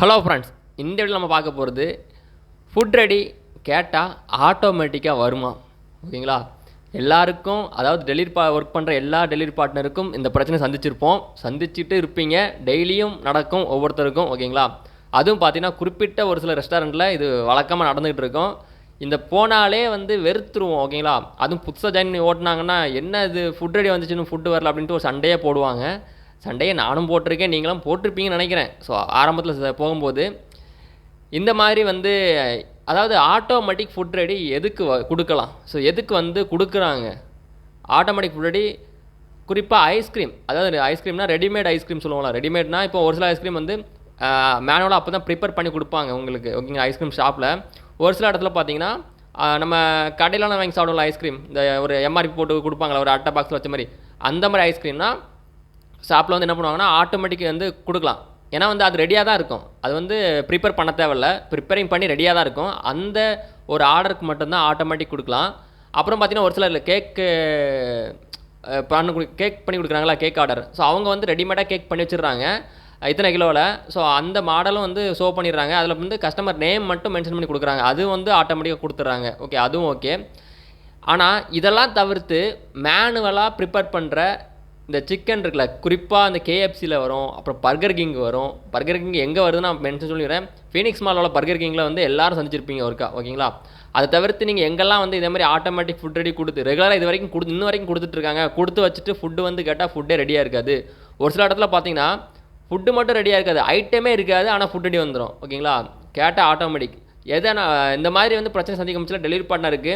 Hello friends இந்த video நம்ம பார்க்க போகிறது ஃபுட் ரெடி கேட்டால் ஆட்டோமேட்டிக்காக வருமா? ஓகேங்களா? எல்லாருக்கும் அதாவது டெலிவரி பா ஒர்க் பண்ணுற எல்லா டெலிவரி பார்ட்னருக்கும் இந்த பிரச்சனை சந்திச்சிருப்போம். சந்திச்சுட்டு இருப்பீங்க. டெய்லியும் நடக்கும் ஒவ்வொருத்தருக்கும் ஓகேங்களா? அதுவும் பார்த்தீங்கன்னா குறிப்பிட்ட ஒரு சில ரெஸ்டாரண்ட்டில் இது வழக்கமாக நடந்துகிட்டு இருக்கும். இந்த போனாலே வந்து வெறுத்துருவோம் ஓகேங்களா? அதுவும் புதுசாக ஜாயின் ஓட்டினாங்கன்னா என்ன இது ஃபுட் ரெடி வந்துச்சுன்னு ஃபுட்டு வரல அப்படின்ட்டு ஒரு சண்டையே போடுவாங்க. சண்டையை நானும் போட்டிருக்கேன் நீங்களும் போட்டிருப்பீங்கன்னு நினைக்கிறேன். ஸோ ஆரம்பத்தில் போகும்போது இந்த மாதிரி வந்து அதாவது ஆட்டோமேட்டிக் ஃபுட் ரெடி எதுக்கு கொடுக்கலாம்? ஸோ எதுக்கு வந்து கொடுக்குறாங்க? ஆட்டோமேட்டிக் ஃபுட் ரெடி குறிப்பாக ஐஸ்கிரீம் அதாவது ஐஸ்கிரீம்னா ரெடிமேட் ஐஸ்கிரீம் சொல்லுவாங்களா ரெடிமேட்னா இப்போ ஒரு சில ஐஸ்கிரீம் வந்து மேனுவலாக அப்போ தான் ப்ரிப்பேர் பண்ணி கொடுப்பாங்க உங்களுக்கு ஓகேங்க ஐஸ்கிரீம் ஷாப்பில் ஒரு சில இடத்துல பார்த்தீங்கன்னா நம்ம கடையிலான வாங்கி சாப்பிடுவோம்ல ஐஸ்கிரீம் இந்த ஒரு எம்ஆர்பி போட்டு கொடுப்பாங்களா ஒரு அட்டை பாக்ஸில் வச்ச மாதிரி. அந்த மாதிரி ஐஸ்கிரீம்னா ஷாப்பில் வந்து என்ன பண்ணுவாங்கன்னா ஆட்டோமேட்டிக் வந்து கொடுக்கலாம். ஏன்னா வந்து அது ரெடியாக தான் இருக்கும். அது வந்து ப்ரிப்பேர் பண்ண தேவையில்ல. ப்ரிப்பேரிங் பண்ணி ரெடியாக தான் இருக்கும். அந்த ஒரு ஆர்டருக்கு மட்டும்தான் ஆட்டோமேட்டிக் கொடுக்கலாம். அப்புறம் பார்த்தீங்கன்னா ஒரு சிலர் கேக்கு பண்ண கொடு கேக் பண்ணி கொடுக்குறாங்களா கேக் ஆர்டர் ஸோ அவங்க வந்து ரெடிமேடாக கேக் பண்ணி வச்சிடுறாங்க. இத்தனை கிலோவில் ஸோ அந்த மாடலும் வந்து ஷோ பண்ணிடுறாங்க. அதில் வந்து கஸ்டமர் நேம் மட்டும் மென்ஷன் பண்ணி கொடுக்குறாங்க. அது வந்து ஆட்டோமேட்டிக்காக கொடுத்துட்றாங்க. ஓகே அதுவும் ஓகே ஆனால் இதெல்லாம் தவிர்த்து மேனுவலாக ப்ரிப்பேர் பண்ணுற இந்த சிக்கன் இருக்குல்ல குறிப்பாக அந்த கேஎஃப்சியில் வரும் அப்புறம் பர்கர் கிங் வரும். பர்கர் கிங் எங்கே வருதுன்னு நான் மென்ஷன் சொல்லிடுறேன். ஃபீனிக்ஸ் மாலோட பர்கர் கிங்கில் வந்து எல்லாரும் சந்திச்சிருப்பீங்க ஒருக்கா ஓகேங்களா? அதை தவிர்த்து நீங்கள் எங்கெல்லாம் வந்து இதே மாதிரி ஆட்டோமேட்டிக் ஃபுட் ரெடி கொடுத்து ரெகுலராக இது வரைக்கும் கொடு இன்ன வரைக்கும் கொடுத்துட்ருக்காங்க கொடுத்து வச்சுட்டு ஃபுட்டு வந்து கேட்டால் ஃபுட்டே ரெடியாக இருக்காது. ஒரு சில இடத்துல பார்த்தீங்கன்னா ஃபுட்டு மட்டும் ரெடியாக இருக்காது. ஐட்டமே இருக்காது ஆனால் ஃபுட் ரெடி வந்துடும் ஓகேங்களா? கேட்டால் ஆட்டோமேட்டிக் எதை நான் இந்த மாதிரி வந்து பிரச்சனை சந்திக்க முடியல டெலிவரி பார்ட்னருக்கு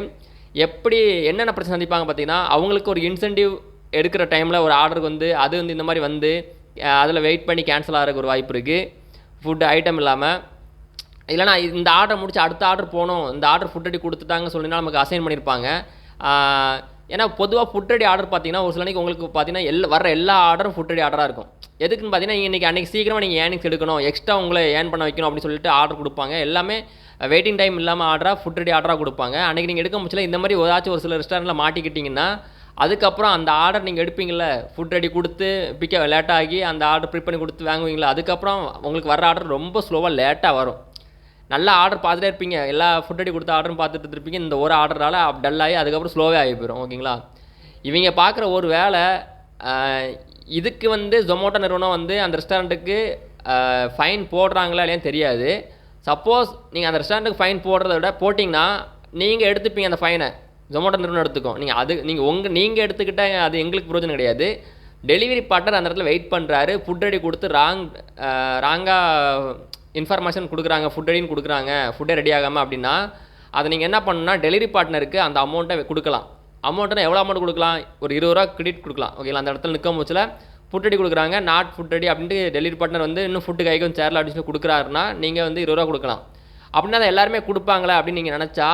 எப்படி என்னென்ன பிரச்சனை சந்திப்பாங்க பார்த்தீங்கன்னா அவங்களுக்கு ஒரு இன்சென்டிவ் எடுக்கிற டைமில் ஒரு ஆர்டருக்கு வந்து அது வந்து இந்த மாதிரி வந்து அதில் வெயிட் பண்ணி கேன்சல் ஆகிறதுக்கு ஒரு வாய்ப்பு இருக்குது ஃபுட் ஐட்டம் இல்லாமல் இல்லைனா இந்த ஆர்டர் முடிச்சு அடுத்த ஆர்டர் போகணும். இந்த ஆர்டர் ஃபுட் ரெடி கொடுத்துட்டாங்க சொல்லினா நமக்கு அசைன் பண்ணியிருப்பாங்க ஏன்னா பொதுவாக ஃபுட் ரெடி ஆர்டர் பார்த்தீங்கன்னா ஒரு சில உங்களுக்கு பார்த்தீங்கன்னா எல்லா வர எல்லா ஆர்டரும் ஃபுட் ரெடி ஆர்டராக இருக்கும். எதுக்குன்னு பார்த்தீங்கன்னா இன்றைக்கி அன்றைக்கி சீக்கிரமாக நீங்கள் ஏர்னிங்ஸ் எடுக்கணும். எக்ஸ்ட்ரா உங்களை ஏர்ன் பண்ண வைக்கணும் அப்படின்னு சொல்லிட்டு ஆர்டர் கொடுப்பாங்க. எல்லாமே வெயிட்டிங் டைம் இல்லாமல் ஆர்டராக ஃபுட் ரெடி ஆர்டராக கொடுப்பாங்க. அன்றைக்கி நீங்கள் எடுக்க முடியல இந்த மாதிரி ஏதாச்சும் ஒரு சில ரெஸ்டாரண்ட்டில் மாட்டிக்கிட்டிங்கன்னா அதுக்கப்புறம் அந்த ஆர்டர் நீங்கள் எடுப்பீங்கள்ல ஃபுட் ரெடி கொடுத்து பிக்க லேட் ஆகி அந்த ஆர்டர் ப்ரிப் பண்ணி கொடுத்து வாங்குவீங்களா? அதுக்கப்புறம் உங்களுக்கு வர ஆர்டர் ரொம்ப ஸ்லோவாக லேட்டாக வரும். நல்லா ஆர்டர் பார்த்துட்டே இருப்பீங்க. எல்லா ஃபுட் ரெடி கொடுத்த ஆர்டரும் பார்த்துட்டு இருப்பீங்க இந்த ஒரு ஆர்டரால் டல் ஆகி அதுக்கப்புறம் ஸ்லோவே ஆகி போயிடும் ஓகேங்களா? இவங்க பார்க்குற ஒரு வேலை இதுக்கு வந்து ஜொமேட்டோ நிறுவனம் வந்து அந்த ரெஸ்டாரண்ட்டுக்கு ஃபைன் போடுறாங்களா இல்லையான்னு தெரியாது. சப்போஸ் நீங்கள் அந்த ரெஸ்டாரண்ட்டுக்கு ஃபைன் போடுறத விட போட்டிங்கன்னா நீங்கள் எடுத்துப்பீங்க அந்த ஃபைனை ஜொமேட்டோ நிறுவனம் எடுத்துக்கும் நீங்கள் அது நீங்கள் உங்கள் நீங்கள் எடுத்துக்கிட்டால் அது எங்களுக்கு பிரோஜனம் கிடையாது. டெலிவரி பார்ட்னர் அந்த இடத்துல வெயிட் பண்ணுறாரு ஃபுட் ரெடி கொடுத்து ராங் ராங்காக இன்ஃபர்மேஷன் கொடுக்குறாங்க. ஃபுட் ரெடின்னு கொடுக்குறாங்க. ஃபுட்டே ரெடி ஆகாமல் அப்படின்னா அதை நீங்கள் என்ன பண்ணணும்னா டெலிவரி பார்ட்னருக்கு அந்த அமௌண்ட்டை கொடுக்கலாம். அமௌண்ட்டுனா எவ்வளோ அமௌண்ட் கொடுக்கலாம்? ஒரு இருபது ரூபா கிரெடிட் கொடுக்கலாம். ஓகேங்களா அந்த இடத்துல நிற்கும் போச்சில் ஃபுட் ரெடி கொடுக்குறாங்க. நாட் ஃபுட் ரெடி அப்படின்ட்டு டெலிவரி பார்ட்னர் வந்து இன்னும் ஃபுட்டு கைக்கு வந்து சேரில் அப்படின்னு கொடுக்குறாருன்னா நீங்கள் வந்து இருபது ரூபா கொடுக்கலாம். அப்படின்னா அதை எல்லாருமே கொடுப்பாங்களா அப்படின்னு நீங்கள் நினச்சா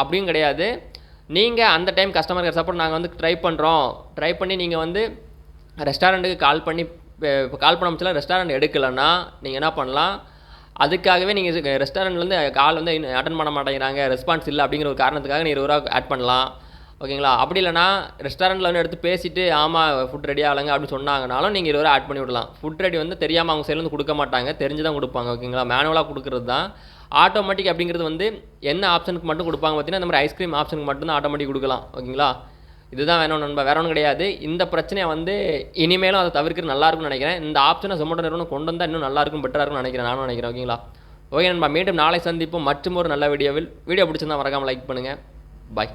அப்படியும் கிடையாது. நீங்கள் அந்த டைம் கஸ்டமர் கேர் சப்போர்ட் நாங்கள் வந்து ட்ரை பண்ணுறோம் ட்ரை பண்ணி நீங்கள் வந்து ரெஸ்டாரண்ட்டுக்கு கால் பண்ணி இப்போ கால் பண்ண முடிச்சல ரெஸ்டாரண்ட் எடுக்கலைன்னா நீங்கள் என்ன பண்ணலாம்? அதுக்காகவே நீங்கள் ரெஸ்டாரண்ட்லேருந்து கால் வந்து அட்டன் பண்ண மாட்டேங்கிறாங்க. ரெஸ்பான்ஸ் இல்லை அப்படிங்கிற ஒரு காரணத்துக்காக நீ இருபது ரூபா ஆட் பண்ணலாம். ஓகேங்களா? அப்படி இல்லைனா ரெஸ்டாரண்ட்டில் வந்து எடுத்து பேசிட்டு ஆமாம் ஃபுட் ரெடி ஆகலைங்க அப்படின்னு சொன்னாங்கனாலும் நீங்கள் இருபது ஆட் பண்ணி விடலாம். ஃபுட் ரெடி வந்து தெரியாமல் அவங்க சைட்லேருந்து கொடுக்க மாட்டாங்க. தெரிஞ்சு தான் கொடுப்பாங்க ஓகேங்களா? மேனுவலாக கொடுக்குறது தான். ஆட்டோமேட்டிக் அப்படிங்கிறது வந்து என்ன ஆப்ஷனுக்கு மட்டும் கொடுப்பாங்க பார்த்தீங்கன்னா இந்த மாதிரி ஐஸ்கிரீம் ஆப்ஷனுக்கு மட்டும் தான் ஆட்டோமேட்டிக் கொடுக்கலாம் ஓகேங்களா? இதுதான் வேணும் நண்பா. வேற ஒன்றும் கிடையாது. இந்த பிரச்சனையை வந்து இனிமேலும் அதை தவிர்க்கிறது நல்லா இருக்கும்னு நினைக்கிறேன். இந்த ஆப்ஷனை ஜொமேட்டோ நிறுவனம் கொண்டு வந்தால் இன்னும் நல்லாயிருக்கும் பெட்டராக இருக்கும்னு நினைக்கிறேன் நானும் நினைக்கிறேன் ஓகேங்களா? ஓகே நண்பா. மீண்டும் நாளை சந்திப்போம். மற்றும் ஒரு நல்ல வீடியோவில் வீடியோ பிடிச்சிருந்தா மறக்காமல் லைக் பண்ணுங்கள் பாய்